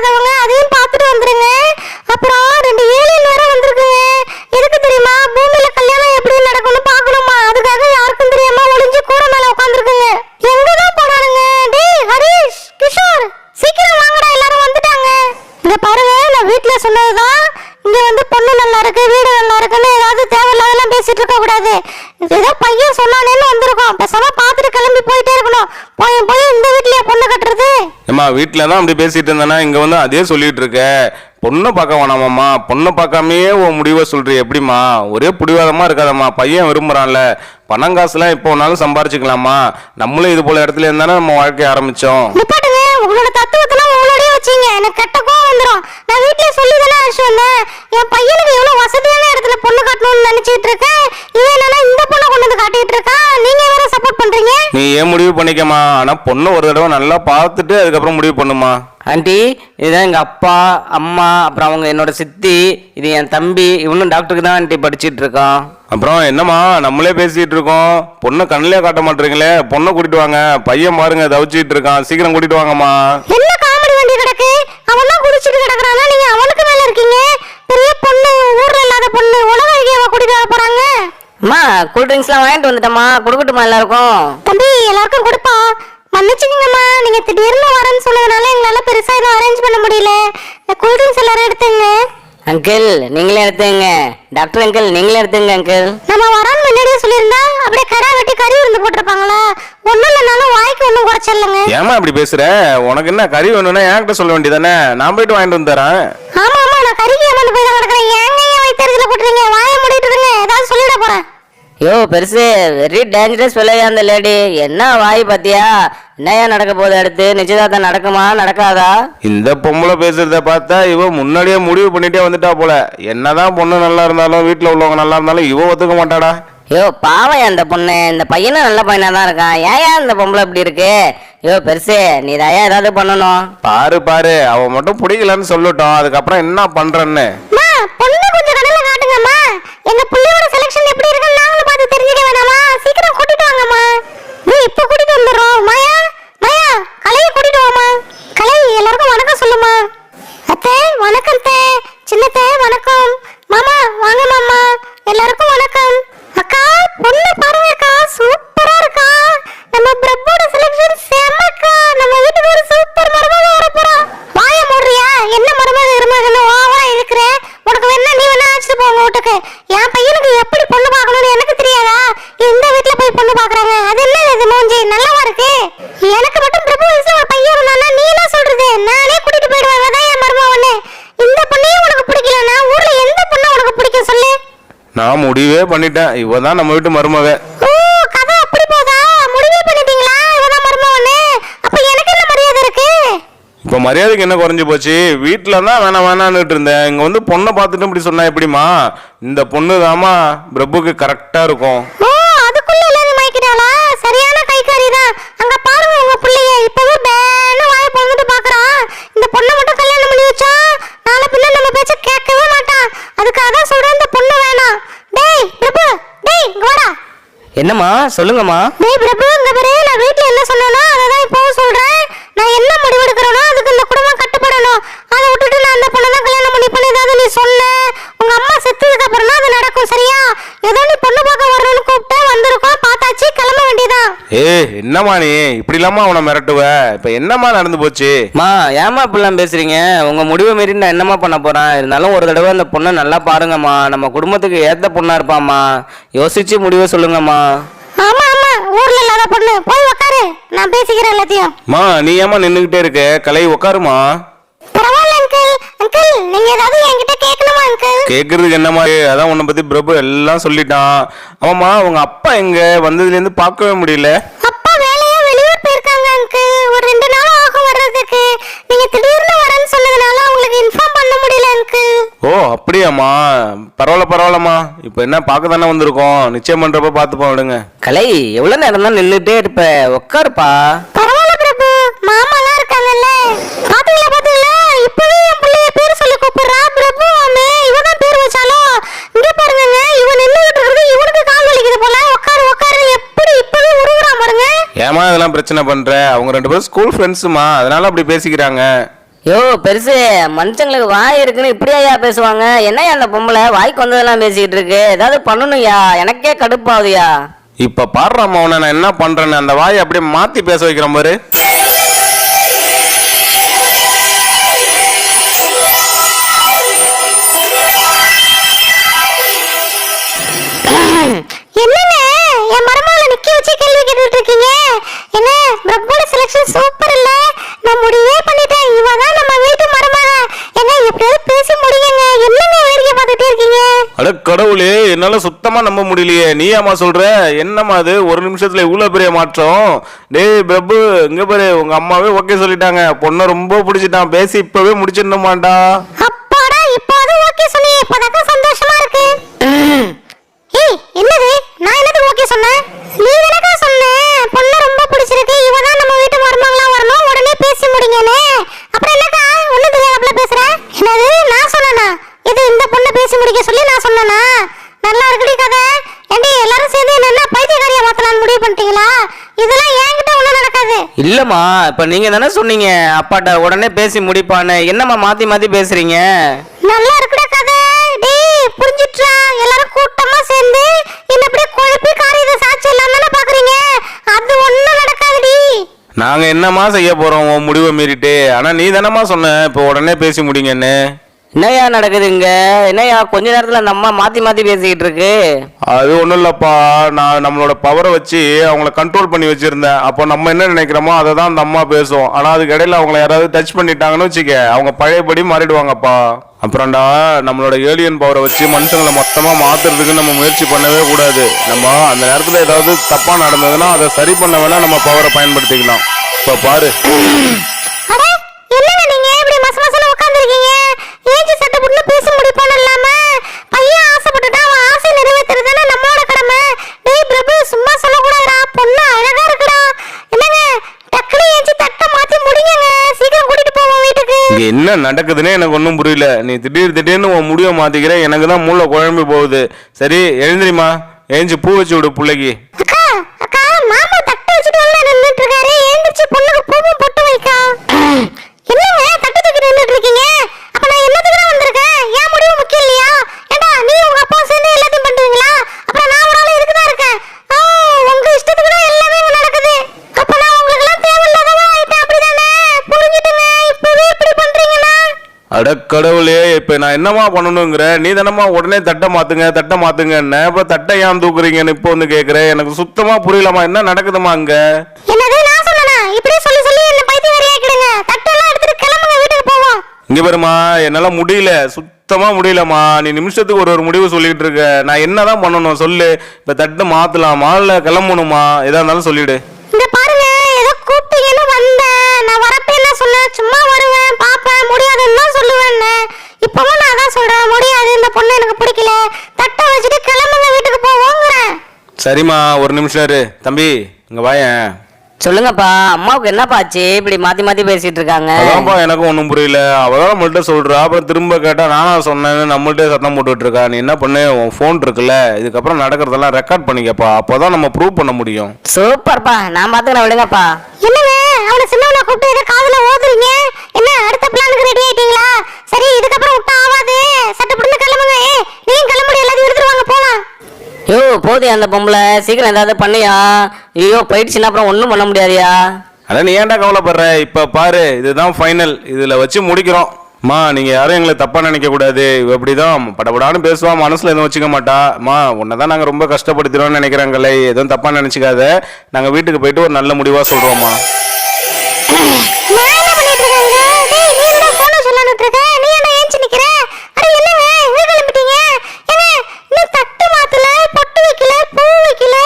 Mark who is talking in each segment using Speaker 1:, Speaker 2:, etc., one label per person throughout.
Speaker 1: இல்லாதவங்க அதையும் பார்த்துட்டு வந்துருங்க. அப்புறம் ரெண்டு ஏழியல் வேற வந்திருக்குங்க. எதுக்கு தெரியுமா? பூமியில கல்யாணம் எப்படி நடக்கும்னு பார்க்கணுமா? அதுக்காக யாருக்கும் தெரியாம ஒளிஞ்சு கூரை மேல உட்காந்துருக்குங்க எங்கதான் போனானுங்க டேய் ஹரிஷ் கிஷோர் சீக்கிரம் வாங்கடா எல்லாரும் வந்துட்டாங்க. இங்க பாருங்க நான் வீட்டுல சொன்னதுதான். இங்க வந்து பொண்ணு நல்லா இருக்கு வீடு நல்லா இருக்குன்னு ஏதாவது தேவையில்லாதெல்லாம் பேசிட்டு இருக்க கூடாது ஏதோ பையன் சொன்னானே வந்திருக்கோம் பேசாம பார்த்துட்டு கிளம்பி போயிட்டே இருக்கணும் போய் போய் இந்த வீட்லயே பொண்ணு கட்டுறது
Speaker 2: ஏம்மா வீட்டில் தான் அப்படி பேசிட்டு இருந்தேன்னா இங்கே வந்து அதே சொல்லிகிட்டு இருக்க. பொண்ணை பார்க்க வேணாமாம்மா. பொண்ணை பார்க்காமையே உன் முடிவை சொல்கிற எப்படிம்மா? ஒரே பிடிவாதமாக இருக்காதம்மா. பையன் விரும்புகிறான்ல பணம் காசுலாம் இப்போ வேணாலும் சம்பாரிச்சுக்கலாமா நம்மளும் இது போல இடத்துல இருந்தானே நம்ம வாழ்க்கையை
Speaker 1: ஆரம்பித்தோம் உங்களோட தத்துவத்தெல்லாம் உங்களோடய வச்சிங்க. எனக்கு கெட்ட கோவம் வந்துடும் நான் வீட்லயே சொல்லி தானே அழைச்சு வந்தேன் என் பையனுக்கு எவ்வளவு வசதியான இடத்துல பொண்ணு காட்டணும்னு நினைச்சிட்டு இருக்கேன் இவன் என்னன்னா இந்த பொண்ணை கொண்டு வந்து காட்டிட்டு இருக்கான் நீங்க வேற சப்போர்ட் பண்றீங்க
Speaker 2: நீ ஏன் முடிவு பண்ணிக்கமா ஆனா பொண்ணை ஒரு தடவை நல்லா பார்த்துட்டு அதுக்கப்புறம் முடிவு பண்ணுமா
Speaker 3: ஆண்டி இதுதான் எங்கள் அப்பா அம்மா அப்புறம் அவங்க என்னோட சித்தி இது என் தம்பி இவனும் டாக்டருக்கு தான் ஆண்டி படிச்சிட்டு இருக்கான்.
Speaker 2: அப்புறம் என்னம்மா நம்மளே பேசிட்டு இருக்கோம். பொண்ணை கண்ணிலே காட்ட மாட்டீங்களே பொண்ணை கூட்டிட்டு வாங்க. பையன் பாருங்க தவிச்சிட்டு இருக்கான். சீக்கிரம் கூட்டிட்டு வாங்கம்மா.
Speaker 1: என்ன காமெடி வண்டி கிடக்கு? அவன் தான் குடிச்சிட்டு கிடக்குறானா? நீங்க அவனுக்கு மேல இருக்கீங்க. பெரிய பொண்ணு ஊர்ல இல்லாத பொண்ணு உலக ஐக்கியவா கூட்டிட்டு வர போறாங்க
Speaker 3: அம்மா கூல் ட்ரிங்க்ஸ்லாம் வாங்கிட்டு வந்துட்டோம்மா. கொடுக்கட்டுமா எல்லாருக்கும்?
Speaker 1: தம்பி எல்லாருக்கும் கொடுப்பா. மன்னிச்சுக்கங்கம்மா. நீங்க திடீர்னு வரேன்னு சொன்னதுனால எங்களால பெருசா எதுவும் அரேஞ்ச் பண்ண முடியல. கூல்ட்ரிங்க்ஸ் எல்லாரும் எடுத்துங்க.
Speaker 3: அங்கிள் நீங்களே எடுத்துங்க. டாக்டர் அங்கிள் நீங்களே எடுத்துங்க அங்கிள்
Speaker 1: நம்ம வரோன்னு முன்னாடியே சொல்லியிருந்தா அப்படியே கடா வெட்டி கறி விருந்து போட்டிருப்பாங்களா? ஒன்றும் இல்லைனாலும் வாய்க்கு ஒன்றும் குறைச்சிடலங்க.
Speaker 2: ஏமா இப்படி பேசுற? உனக்கு என்ன கறி வேணும்னா என்கிட்ட சொல்ல வேண்டியதானே நான் போயிட்டு வாங்கிட்டு வந்து தரேன்.
Speaker 1: ஆமா ஆமா நான் கறிக்கு ஏமாந்து போய் தான் கிடக்குறேன். ஏங்க ஏன் வயிற்று தெரிஞ்சல போட்டுறீங்க வாயை மூடிட்டு இருங்க ஏதாவது சொல்லிட போறேன்
Speaker 3: யோ பெருசு வெரி டேஞ்சரஸ் சொல்லவே அந்த லேடி என்ன வாய் பாத்தியா? என்னையா நடக்க போகுது அடுத்து? நிச்சயதார்த்தம் நடக்குமா? நடக்காதா?
Speaker 2: இந்த பொம்பளை பேசுறத பார்த்தா இவ முன்னாடியே முடிவு பண்ணிட்டே வந்துட்டா போல. என்னதான் பொண்ணு நல்லா இருந்தாலும் வீட்டுல உள்ளவங்க நல்லா இருந்தாலும் இவ ஒத்துக்க மாட்டாடா.
Speaker 3: யோ பாவம் அந்த பொண்ணு. இந்த பையனும் நல்ல பையனா தான் இருக்கான். ஏன் இந்த பொம்பளை இப்படி இருக்கு? யோ பெருசு நீ தயா ஏதாவது பண்ணணும்.
Speaker 2: பாரு பாரு. அவ மட்டும் பிடிக்கலன்னு சொல்லட்டும். அதுக்கப்புறம் என்ன பண்றேன்னு?
Speaker 1: அம்மா பொண்ணு கொஞ்சம் கடல்ல காட்டுங்கம்மா. எங்க பிள்ளையோட செலெக்ஷன் எப்படி இருக்குன்னு நாங்களும் பார்த்து தெரிஞ்சுக்க வேணாமா சீக்கிரம் கூட்டிட்டு வாங்கம்மா. நீ இப்ப கூட்டிட்டு வந்துடுறோம் மாயா மாயா கலையை கூட்டிட்டு வாமா கலை எல்லாருக்கும் வணக்கம் சொல்லுமா அத்தை வணக்கம் அத்தை. சின்னத்தை வணக்கம்.
Speaker 2: முடிவே பண்ணிட்டேன். இவ தான் நம்ம வீட்டு மருமக. இப்போ மரியாதைக்கு என்ன குறைஞ்சு போச்சு? வீட்டில் தான் வேணாம் வேணான்னுட்டு இருந்தேன். இங்கே வந்து பொண்ணை பார்த்துட்டு இப்படி சொன்னா எப்படிம்மா? இந்த பொண்ணு தாம்மா பிரபுக்கு கரெக்டாக இருக்கும்
Speaker 1: ஓ அதுக்குள்ள எல்லாரும் மயக்கிட்டாளா சரியான கைக்காரி தான் அங்க பாருங்க உங்க பிள்ளைய இப்பவே பேனு வாய பொழுதுட்டு பாக்குறான் இந்த பொண்ணை மட்டும் கல்யாணம் பண்ணி வச்சா நாளை பின்ன நம்ம பேச்ச கேட்கவே மாட்டான் அதுக்காக தான் சொல்றேன் இந்த பொண்ணு வேணாம் டேய் பிரபு டேய் இங்க வாடா
Speaker 3: என்னம்மா சொல்லுங்கம்மா.
Speaker 1: டேய் பிரபு இங்க பாரு நான் வீட்ல என்ன சொன்னேனோ அதை தான் இப்பவும் சொல்றேன் நான் என்ன முடிவெடுக்கிறேனோ அதுக்கு இந்த குடும்பம் கட்டுப்படணும் அதை விட்டுட்டு நான் அந்த பொண்ணை தான் கல்யாணம் பண்ணி பண்ணி ஏதாவது நீ சொன்ன உங்க அம்மா செத்ததுக்கு அப்புறம் தான் அது நடக்கும் சரியா ஏதோ நீ பொண்ணு பார்க்க வரணும்னு கூப்பிட்டு வந்திருக்கோம் பார்த்தாச்சு கிளம்ப வேண்டியதான்
Speaker 2: ஏ என்னம்மா நீ? இப்படி இல்லாம அவனை மிரட்டுவ. இப்போ என்னம்மா நடந்து போச்சு?
Speaker 3: மா ஏமா இப்படிலாம் பேசுறீங்க? உங்க முடிவை மீறி நான் என்னம்மா பண்ண போறேன் இருந்தாலும் ஒரு தடவை அந்த பொண்ணை நல்லா பாருங்கம்மா. நம்ம குடும்பத்துக்கு ஏத்த பொண்ணா இருப்பாம்மா. யோசிச்சு முடிவை சொல்லுங்கம்மா.
Speaker 1: ஆமா ஆமா. ஊர்ல இல்லாத பொண்ணு. போய் உக்காரு. நான் பேசிக்கிறேன் எல்லாத்தையும்.
Speaker 2: மா நீ ஏமா நின்றுக்கிட்டே இருக்க? கலை உட்காருமா
Speaker 1: பரவாயில்ல அங்கிள் அங்கிள் நீங்க ஏதாவது என்கிட்ட கேட்கணுமா அங்கிள்
Speaker 2: என்னம்மா? அதான் உன்னை பத்தி பிரபு எல்லாம் சொல்லிட்டான். ஆமாம்மா உங்க அப்பா எங்க? வந்ததுலேருந்து பார்க்கவே முடியல. இப்போ என்ன பார்க்க தானே வந்திருக்கோம். நிச்சயம் பண்றப்ப பார்த்துப்போம் விடுங்க.
Speaker 3: கலை எவ்வளவு நேரம் தான் நின்றுட்டே இருப்ப? உட்காருப்பா
Speaker 1: பரவாயில்ல பிரபு. மாமாலாம் இருக்காங்கல்ல. பாத்தீங்களா பாத்தீங்களா? இப்பவே என் பிள்ளைய பேர் சொல்லி கூப்பிடுறா. பிரபு ஆமே இவ தான் பேர் வச்சாலும் இங்க பாருங்க இவன் நின்னுகிட்டு இவனுக்கு கால் வலிக்குது போல. உட்காரு உட்காரு எப்படி இப்பவே உருகுறான் பாருங்க.
Speaker 2: ஏமா இதெல்லாம் பிரச்சனை பண்ற? அவங்க ரெண்டு பேரும் ஸ்கூல் ஃப்ரெண்ட்ஸுமா அதனால அப்படி பேசிக்கிறாங்க.
Speaker 3: யோ பெருசு மனுஷங்களுக்கு வாய் இருக்குன்னு இப்படியா பேசுவாங்க? என்னய்யா அந்த பொம்பளை? வாய்க்கு வந்ததெல்லாம் பேசிக்கிட்டு இருக்கு. ஏதாவது பண்ணணும்யா? எனக்கே கடுப்பாகுதுயா
Speaker 2: இப்ப பாடுறாமா உன்னை நான் என்ன பண்றேன்னு? அந்த வாயை அப்படியே மாத்தி பேச வைக்கிறேன் பாரு.
Speaker 1: என்னங்க என் மருமகளை நிக்க வச்சு கேள்வி கேட்டுட்டு இருக்கீங்க. என்ன? பிரபோட செலக்ஷன் சூப்பர் இல்ல நான் முடிவே பண்ணிட்டேன் இவ தான் நம்ம வீட்டு மருமக என்ன எப்படியாவது பேசி முடியுங்க என்னங்க வேடிக்கை பார்த்துட்டே இருக்கீங்க
Speaker 2: அட கடவுளே என்னால சுத்தமா நம்ப முடியலையே. நீ ஏமா சொல்ற? என்னம்மா அது ஒரு நிமிஷத்துல இவ்வளவு பெரிய மாற்றம். டேய் பிரபு இங்க பாரு உங்க அம்மாவே ஓகே சொல்லிட்டாங்க. பொண்ணை ரொம்ப பிடிச்சிட்டான். பேசி இப்பவே முடிச்சிடணுமாண்டா.
Speaker 1: அப்பாடா இப்போது ஓகே சொன்னீங்க இப்போதான் சந்தோஷமா இருக்கு. ஏய் என்னது? நான் என்னது ஓகே சொன்னேன் நீ தானக்கா சொன்ன பொண்ணு ரொம்ப பிடிச்சிருக்கு இவ தான் நம்ம வீட்டு மருமகளா வரணும் உடனே பேசி முடிங்கன்னு அப்புறம் என்னக்கா ஒண்ணு தெரியாதப்பல பேசுற என்னது நான் சொன்னனா இது இந்த பொண்ணை பேசி முடிக்க சொல்லி நான் சொன்னனா நல்லா இருக்குடி கதை ஏண்டி எல்லாரும் சேர்ந்து என்ன பைத்தியக்காரியா மாத்தலாம்னு முடிவு பண்ணிட்டீங்களா இதெல்லாம் என்கிட்ட ஒண்ணும் நடக்காது
Speaker 3: இல்லம்மா இப்ப நீங்க தானே சொன்னீங்க அப்பாட்ட உடனே பேசி முடிப்பான்னு. என்னம்மா மாத்தி மாத்தி பேசுறீங்க?
Speaker 1: நல்லா இருக்குடா கதை. டேய் புரிஞ்சிட்றா எல்லாரும் கூட்டமா சேர்ந்து என்ன அப்படியே குழப்பி காரியத்தை சாட்சி எல்லாம் தானே பாக்குறீங்க? அது ஒண்ணும் நடக்காதுடி.
Speaker 2: நாங்க என்னம்மா செய்ய போறோம்? உன் முடிவை மீறிட்டு. ஆனா நீ தானம்மா சொன்ன இப்போ உடனே பேசி முடிங்கன்னு.
Speaker 3: என்னய்யா நடக்குது இங்க? என்னய்யா கொஞ்ச நேரத்துல அந்த அம்மா மாத்தி மாத்தி பேசிக்கிட்டு இருக்கு.
Speaker 2: அது ஒன்றும் இல்லைப்பா. நான் நம்மளோட பவரை வச்சு அவங்கள கண்ட்ரோல் பண்ணி வச்சுருந்தேன். அப்போ நம்ம என்ன நினைக்கிறோமோ அதை தான் அந்த அம்மா பேசுவோம் ஆனால் அதுக்கு இடையில அவங்கள யாராவது டச் பண்ணிட்டாங்கன்னு வச்சுக்க அவங்க பழையபடி மாறிடுவாங்கப்பா. அப்புறம்டா நம்மளோட ஏலியன் பவரை வச்சு மனுஷங்களை மொத்தமாக மாற்றுறதுக்கு நம்ம முயற்சி பண்ணவே கூடாது. நம்ம அந்த நேரத்தில் ஏதாவது தப்பாக நடந்ததுன்னா அதை சரி பண்ண வேணால் நம்ம பவரை பயன்படுத்திக்கலாம். இப்போ பாரு.
Speaker 1: என்ன நீங்க இப்படி மச உட்கார்ந்திருக்கீங்க? ஏஜ் சட்டை போட்டு பேச முடிப்போம் இல்லாம? பையன் ஆசைப்பட்டுட்டா அவன் ஆசை நிறைவேத்துறது தானே நம்மளோட கடமை டேய் பிரபு சும்மா சொல்லக்கூடாதுடா பொண்ணு அழகா இருக்குடா என்னங்க டக்குனு ஏஞ்சி தட்டை மாத்தி முடிங்கங்க சீக்கிரம் கூட்டிட்டு போவோம் வீட்டுக்கு
Speaker 2: இங்க என்ன நடக்குதுன்னே எனக்கு ஒன்றும் புரியல. நீ திடீர் திடீர்னு உன் முடிவை மாத்திக்கிற எனக்கு தான் மூளை குழம்பு போகுது. சரி எழுந்திரிமா எழுஞ்சி பூ வச்சு விடு பிள்ளைக்கு. அடக்கடவுளே இப்ப நான் என்னமா பண்ணணுங்கிற? நீ தானம்மா உடனே தட்டை மாத்துங்க தட்டை மாத்துங்கன்னு. இப்ப தட்டை ஏன் தூக்குறீங்கன்னு இப்போ வந்து கேக்குறேன். எனக்கு சுத்தமா புரியலமா என்ன நடக்குதுமா அங்க? இங்க பாருமா என்னால முடியல. சுத்தமா முடியலம்மா. நீ நிமிஷத்துக்கு ஒரு ஒரு முடிவு சொல்லிட்டு இருக்க. நான் என்னதான் பண்ணணும் சொல்லு. இப்ப தட்டு மாத்தலாமா? இல்ல கிளம்பணுமா? எதா இருந்தாலும் சொல்லிடு. சரிம்மா ஒரு நிமிஷம் இரு. தம்பி இங்க வாயேன்.
Speaker 3: சொல்லுங்கப்பா அம்மாவுக்கு என்னப்பா ஆச்சு? இப்படி மாத்தி மாத்தி பேசிட்டு இருக்காங்க.
Speaker 2: அதான்ப்பா எனக்கும் ஒன்றும் புரியல. அவதான் நம்மள்ட்ட சொல்றா. அப்புறம் திரும்ப கேட்டா நானா சொன்னேன்னு நம்மள்ட்டே சத்தம் போட்டுட்டு இருக்கா நீ என்ன பண்ணு? உன் ஃபோன் இருக்குல்ல. இதுக்கப்புறம் நடக்கிறதெல்லாம் ரெக்கார்ட் பண்ணிக்கப்பா. அப்போதான் நம்ம ப்ரூவ் பண்ண முடியும்.
Speaker 3: சூப்பர்ப்பா. நான் பாத்துக்கிறேன் விடுங்கப்பா.
Speaker 1: என்னங்க அவனை சின்னவனை கூப்பிட்டு ஏதோ காதுல ஓதுறீங்க? என்ன அடுத்த பிளானுக்கு ரெடி ஆயிட்டீங்களா? சரி இதுக்கப்புறம் விட்டா ஆகாது சட்டை புடிந்து கிளம்புங்க ஏ நீங்க கிளம்புடி எல்லாத்தையும் எடுத்துட்டு வாங்க போலாம்
Speaker 3: யோ போதே அந்த பொம்பளை. சீக்கிரம் ஏதாவது பண்ணியா? ஐயோ போயிடுச்சுன்னா அப்புறம் ஒன்றும் பண்ண முடியாதுயா?
Speaker 2: அதான் நீ ஏன்டா கவலைப்படுற? இப்ப பாரு இதுதான் ஃபைனல் இதுல வச்சு முடிக்கிறோம். மா நீங்க யாரும் எங்களை தப்பா நினைக்க கூடாது. இவ இப்படிதான் படபடான்னு பேசுவா மனசுல எதுவும் வச்சுக்க மாட்டா. மா உன்னதான் நாங்க ரொம்ப கஷ்டப்படுத்திடுவோம்னு நினைக்கிறோம் கலை. எதுவும் தப்பா நினைச்சுக்காத. நாங்க வீட்டுக்கு போயிட்டு ஒரு நல்ல முடிவா சொல்றோம்மா
Speaker 1: நான் என்ன பண்ணிட்டு இருக்கேங்க டேய் நீ என்னடா போன சொல்லணுட்டு இருக்க நீ என்ன ஏஞ்சி நிக்கிற அட என்னங்க எங்க கிளம்பிட்டீங்க ஏங்க இன்னும் தட்டு மாத்தல பொட்டு வைக்கல பூ வைக்கல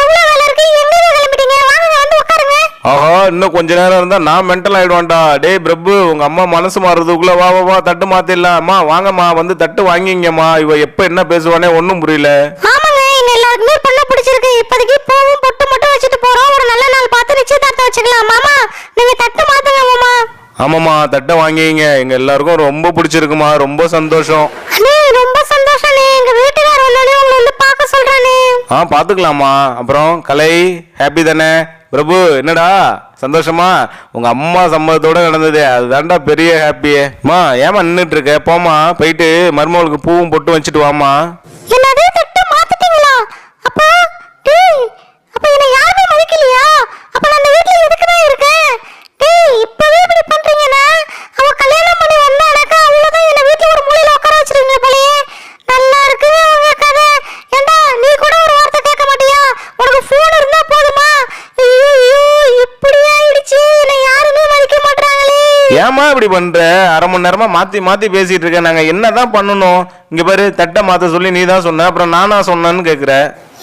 Speaker 1: எவ்வளவு வேலை இருக்கு எங்க கிளம்பிட்டீங்க வாங்க வந்து உட்காருங்க
Speaker 2: ஆஹா இன்னும் கொஞ்ச நேரம் இருந்தா நான் மென்டல் ஆயிடுவான்டா. டேய் பிரபு உங்க அம்மா மனசு மாறுறதுக்குள்ள வா வா வா தட்டு மாத்திடலாம் அம்மா வாங்கம்மா வந்து தட்டு வாங்கிங்கம்மா. இவ எப்ப என்ன பேசுவானே ஒன்றும் புரியல.
Speaker 1: ஆமாங்க எங்க எல்லாருக்குமே பொண்ணு பிடிச்சிருக்கு. இப்போதைக்கு பூவும் பொட்டு மட்டும் வச்சுட்டு போறோம். ஒரு நல்ல நாள் பார்த்து நிச்சயதார்த்தம் வச்சுக்கலாம். மாமா நீங்க தட்டு மாத்துங்க மாமா.
Speaker 2: ஆமாம்மா தட்டை வாங்கிங்க. எங்க எல்லாருக்கும் ரொம்ப பிடிச்சிருக்குமா ரொம்ப சந்தோஷம்.
Speaker 1: அண்ணே ரொம்ப சந்தோஷம்ண்ணே எங்க வீட்டுக்காரர் வந்தோடனே உங்களை வந்து பார்க்க சொல்றானே
Speaker 2: ஆ பார்த்துக்கலாமா அப்புறம் கலை ஹாப்பி தானே? பிரபு என்னடா? சந்தோஷமா? உங்க அம்மா சம்மதத்தோட நடந்தது. அதுதான்டா பெரிய ஹாப்பியே அம்மா ஏமா நின்றுட்டு இருக்க? போமா போயிட்டு மருமகளுக்கு பூவும் பொட்டு வச்சுட்டு வாமா
Speaker 1: என்னது தட்டு மாத்திட்டீங்களா அப்போ டேய் அப்ப என்ன யாருமே மதிக்கலையா அப்ப நான் அந்த வீட்ல எதுக்கு தான் இருக்கேன் டேய் இப்பவே இப்படி பண்றீங்கன்னா அவ கல்யாணம் பண்ணி வந்தானக்கா அவ்வளவுதான் என்ன வீட்ல ஒரு மூலையில உட்கார வச்சிருவீங்க போலயே நல்லா இருக்குது உங்க கதை ஏண்டா நீ கூட ஒரு வார்த்தை கேட்க மாட்டியா உனக்கு ஃபோன் இருந்தா போதுமா ஐயோ ஐயோ இப்படி ஆயிடுச்சு என்ன யாருமே மதிக்க மாட்டாங்களே
Speaker 2: ஏமா இப்படி பண்ற? அரை மணி நேரமா மாத்தி மாத்தி பேசிட்டு இருக்க. நாங்க என்னதான் பண்ணணும்? இங்க பாரு தட்டை மாத்த சொல்லி நீ தான் சொன்ன. அப்புறம் நானா சொன்னேன்னு கேக்குற.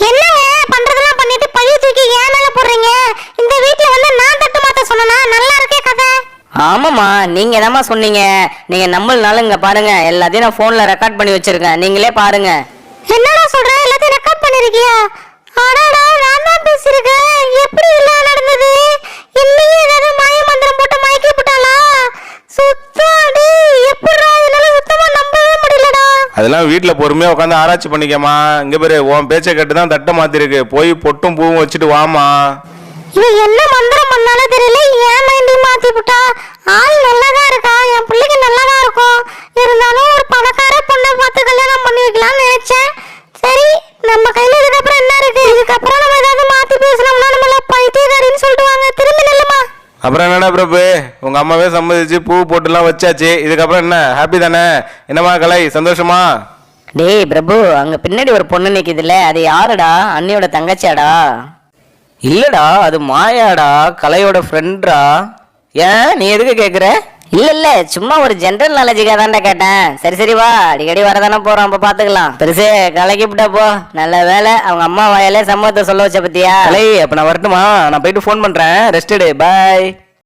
Speaker 1: என்னங்க? பண்றதெல்லாம் பண்ணிட்டு பழைய தூக்கி ஏன் மேல போடுறீங்க? இந்த வீட்ல வந்து நான் தட்டு மாத்த சொன்னா நல்லா இருக்கே கதை.
Speaker 3: ஆமாம்மா நீங்க என்னம்மா சொன்னீங்க? நீங்க நம்மளனால இங்க பாருங்க எல்லாத்தையும் நான் போன்ல ரெக்கார்ட் பண்ணி வச்சிருக்கேன். நீங்களே பாருங்க.
Speaker 1: என்னடா சொல்ற? எல்லாத்தையும் ரெக்கார்ட் பண்ணிருக்கியா? அடடா நான் தான் பேசிருக்கேன் எப்படி எல்லாம் நடந்தது? என்னையே ஏதாவது மாய
Speaker 2: அதெல்லாம் வீட்ல பொறுமையா உட்காந்து ஆராய்ச்சி பண்ணிக்கமா இங்க பாரு உன் பேச்சை கேட்டு தான் தட்டை மாத்திருக்கு. போய் பொட்டும் பூவும் வச்சுட்டு வாமா
Speaker 1: இவன் என்ன மந்திரம் பண்ணாலும் தெரியல ஏன் மைண்டி மாத்தி விட்டா? ஆள் நல்லாதான் இருக்கா? என் பிள்ளைக்கு நல்லாதான் இருக்கும். இருந்தாலும் ஒரு பணக்கார பொண்ணை பார்த்து கல்யாணம் பண்ணி வைக்கலாம்னு நினைச்சேன். சரி நம்ம கையில இதுக்கப்புறம் என்ன இருக்கு? இதுக்கப்புறம் நம்ம ஏதாவது மாத்தி பேசணும்னா நம்மள பைத்தியக்காரின்னு சொல்லிடுவாங்க திரும்பி நில்லுமா.
Speaker 2: அப்புறம் என்னடா பிரபு? உங்க அம்மாவே சம்மதிச்சு போட்டுலாம் வச்சாச்சு. இதுக்கப்புறம் என்ன? ஹாப்பி தானே? என்னம்மா கலை? சந்தோஷமா?
Speaker 3: டேய் பிரபு அங்க பின்னாடி ஒரு பொண்ணு நிக்குதுல்ல. அது யாருடா? அண்ணியோட தங்கச்சியாடா?
Speaker 4: இல்லடா அது மாயாடா கலையோட ஃப்ரெண்ட்ரா ஏன் நீ எதுக்கு கேக்குற?
Speaker 3: இல்ல இல்ல சும்மா ஒரு ஜென்ரல் நாலேஜுக்காக தான்டா கேட்டேன். சரி சரி வா. அடிக்கடி வரதானே போறோம். அப்ப பாத்துக்கலாம். பெருசு கலக்கிவிட்டா போ. நல்ல வேலை. அவங்க அம்மா வாயாலே சம்மதத்தை சொல்ல வச்ச பத்தியா?
Speaker 4: கலை அப்ப நான் வரட்டுமா? நான் போயிட்டு ஃபோன் பண்றேன். ரெஸ்ட் எடு. பாய்